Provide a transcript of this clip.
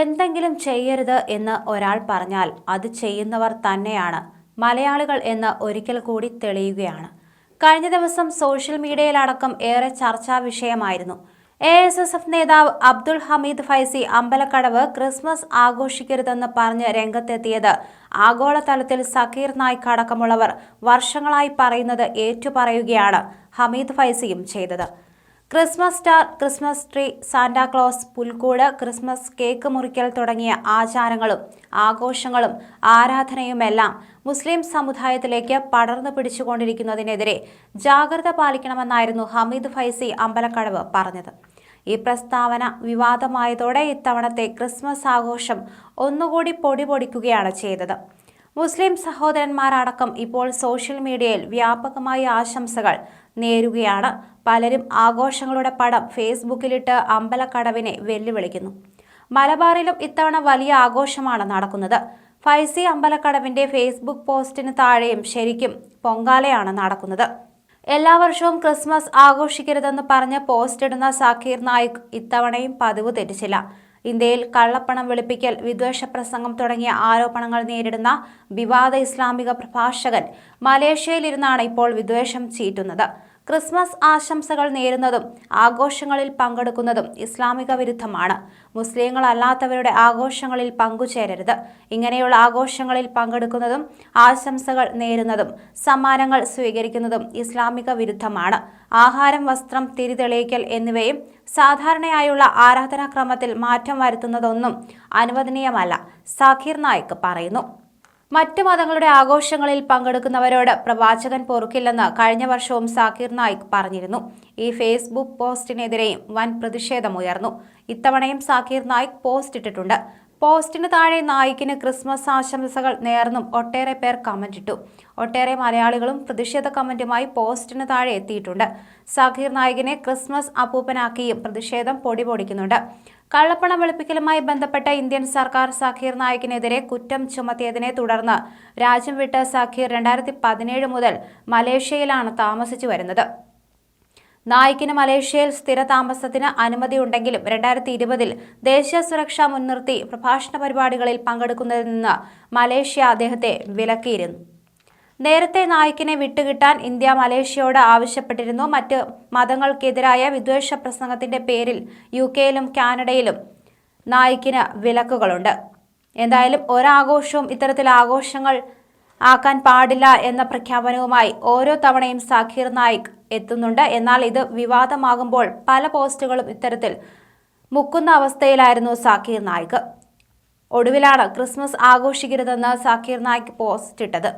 എന്തെങ്കിലും ചെയ്യരുത് എന്ന് ഒരാൾ പറഞ്ഞാൽ അത് ചെയ്യുന്നവർ തന്നെയാണ്. മലയാളികൾ എന്ന് ഒരിക്കൽ കൂടി തെളിയുകയാണ്. കഴിഞ്ഞ ദിവസം സോഷ്യൽ മീഡിയയിലടക്കം ഏറെ ചർച്ചാ വിഷയമായിരുന്നു. എ എസ് എസ് എഫ് നേതാവ് അബ്ദുൾ ഹമീദ് ഫൈസി അമ്പലക്കടവ് ക്രിസ്മസ് ആഘോഷിക്കരുതെന്ന് പറഞ്ഞ് രംഗത്തെത്തിയത് ആഗോളതലത്തിൽ സക്കീർ നായിക് അടക്കമുള്ളവർ വർഷങ്ങളായി പറയുന്നത് ഏറ്റുപറയുകയാണ് ഹമീദ് ഫൈസിയും ചെയ്തത്. Christmas star Christmas tree Santa Claus പുൽക്കൂട് ക്രിസ്മസ് കേക്ക് മുറിക്കൽ തുടങ്ങിയ ആചാരങ്ങളും ആഘോഷങ്ങളും ആരാധനയുമെല്ലാം മുസ്ലിം സമുദായത്തിലേക്ക് പടർന്നു പിടിച്ചുകൊണ്ടിരിക്കുന്നതിനെതിരെ ജാഗ്രത പാലിക്കണമെന്നായിരുന്നു ഹമീദ് ഫൈസി അമ്പലക്കടവ് പറഞ്ഞത്. ഈ പ്രസ്താവന വിവാദമായതോടെ ഇത്തവണത്തെ ക്രിസ്മസ് ആഘോഷം ഒന്നുകൂടി പൊടി പൊടിക്കുകയാണ് ചെയ്തത്. മുസ്ലിം സഹോദരന്മാരടക്കം ഇപ്പോൾ സോഷ്യൽ മീഡിയയിൽ വ്യാപകമായി ആശംസകൾ നേരുകയാണ് പലരും ആഘോഷങ്ങളുടെ പടം ഫേസ്ബുക്കിലിട്ട് അമ്പലക്കടവിനെ വെല്ലുവിളിക്കുന്നു. മലബാറിലും ഇത്തവണ വലിയ ആഘോഷമാണ് നടക്കുന്നത്. ഫൈസി അമ്പലക്കടവിന്റെ ഫേസ്ബുക്ക് പോസ്റ്റിന് താഴെയും ശരിക്കും പൊങ്കാലയാണ് നടക്കുന്നത്. എല്ലാ വർഷവും ക്രിസ്മസ് ആഘോഷിക്കരുതെന്ന് പറഞ്ഞ് പോസ്റ്റ് ഇടുന്ന സാക്കീർ നായിക് ഇത്തവണയും പതിവ് തെറ്റിച്ചില്ല. ഇന്ത്യയിൽ കള്ളപ്പണം വെളുപ്പിക്കൽ വിദ്വേഷ പ്രസംഗം തുടങ്ങിയ ആരോപണങ്ങൾ നേരിടുന്ന വിവാദ ഇസ്ലാമിക പ്രഭാഷകൻ മലേഷ്യയിലിരുന്നാണ് ഇപ്പോൾ വിദ്വേഷം ചീറ്റുന്നത്. ക്രിസ്മസ് ആശംസകൾ നേരുന്നതും ആഘോഷങ്ങളിൽ പങ്കെടുക്കുന്നതും ഇസ്ലാമിക വിരുദ്ധമാണ്. മുസ്ലിങ്ങളല്ലാത്തവരുടെ ആഘോഷങ്ങളിൽ പങ്കുചേരരുത്. ഇങ്ങനെയുള്ള ആഘോഷങ്ങളിൽ പങ്കെടുക്കുന്നതും ആശംസകൾ നേരുന്നതും സമ്മാനങ്ങൾ സ്വീകരിക്കുന്നതും ഇസ്ലാമിക വിരുദ്ധമാണ്. ആഹാരം വസ്ത്രം തിരിതെളിയിക്കൽ എന്നിവയും സാധാരണയായുള്ള ആരാധനാക്രമത്തിൽ മാറ്റം വരുത്തുന്നതൊന്നും അനുവദനീയമല്ല സാഖിർ നായിക് പറയുന്നു. മറ്റ് മതങ്ങളുടെ ആഘോഷങ്ങളിൽ പങ്കെടുക്കുന്നവരോട് പ്രവാചകൻ പൊറുക്കില്ലെന്ന് കഴിഞ്ഞ വർഷവും സാക്കിർ നായിക് പറഞ്ഞിരുന്നു. ഈ ഫേസ്ബുക്ക് പോസ്റ്റിനെതിരെയും വൻ പ്രതിഷേധമുയർന്നു. ഇത്തവണയും സാക്കിർ നായിക് പോസ്റ്റ് ഇട്ടിട്ടുണ്ട്. പോസ്റ്റിന് താഴെ നായിക്കിന് ക്രിസ്മസ് ആശംസകൾ നേർന്നും ഒട്ടേറെ പേർ കമന്റ് ഇട്ടു. ഒട്ടേറെ മലയാളികളും പ്രതിഷേധ കമന്റുമായി പോസ്റ്റിന് താഴെ എത്തിയിട്ടുണ്ട്. സാഖീർ നായികിനെ ക്രിസ്മസ് അപ്പൂപ്പനാക്കിയും പ്രതിഷേധം പൊടി പൊടിക്കുന്നുണ്ട് കള്ളപ്പണം വെളുപ്പിക്കലുമായി ബന്ധപ്പെട്ട ഇന്ത്യൻ സർക്കാർ സഖീർ നായിക്കിനെതിരെ കുറ്റം ചുമത്തിയതിനെ തുടർന്ന് രാജ്യം വിട്ട സഖീർ രണ്ടായിരത്തി പതിനേഴ് മുതൽ മലേഷ്യയിലാണ് താമസിച്ചു വരുന്നത്. നായിക്കിന് മലേഷ്യയിൽ സ്ഥിര താമസത്തിന് അനുമതിയുണ്ടെങ്കിലും രണ്ടായിരത്തി ഇരുപതിൽ ദേശീയ സുരക്ഷ മുൻനിർത്തി പ്രഭാഷണ പരിപാടികളിൽ പങ്കെടുക്കുന്നതിൽ നിന്ന് മലേഷ്യ അദ്ദേഹത്തെ വിലക്കിയിരുന്നു. നേരത്തെ നായിക്കിനെ വിട്ടുകിട്ടാൻ ഇന്ത്യ മലേഷ്യയോട് ആവശ്യപ്പെട്ടിരുന്നു. മറ്റ് മതങ്ങൾക്കെതിരായ വിദ്വേഷ പ്രസംഗത്തിന്റെ പേരിൽ യു കെയിലും കാനഡയിലും നായിക്കിന് വിലക്കുകളുണ്ട്. എന്തായാലും ഒരാഘോഷവും ഇത്തരത്തിൽ ആഘോഷങ്ങൾ ആക്കാൻ പാടില്ല എന്ന പ്രഖ്യാപനവുമായി ഓരോ തവണയും സാഖീർ നായിക് എത്തുന്നുണ്ട്. എന്നാൽ ഇത് വിവാദമാകുമ്പോൾ പല പോസ്റ്റുകളും ഇത്തരത്തിൽ മുക്കുന്ന അവസ്ഥയിലായിരുന്നു സാക്കീർ നായിക്. ഒടുവിലാണ് ക്രിസ്മസ് ആഘോഷിക്കരുതെന്ന് സാക്കീർ നായിക് പോസ്റ്റ് ഇട്ടത്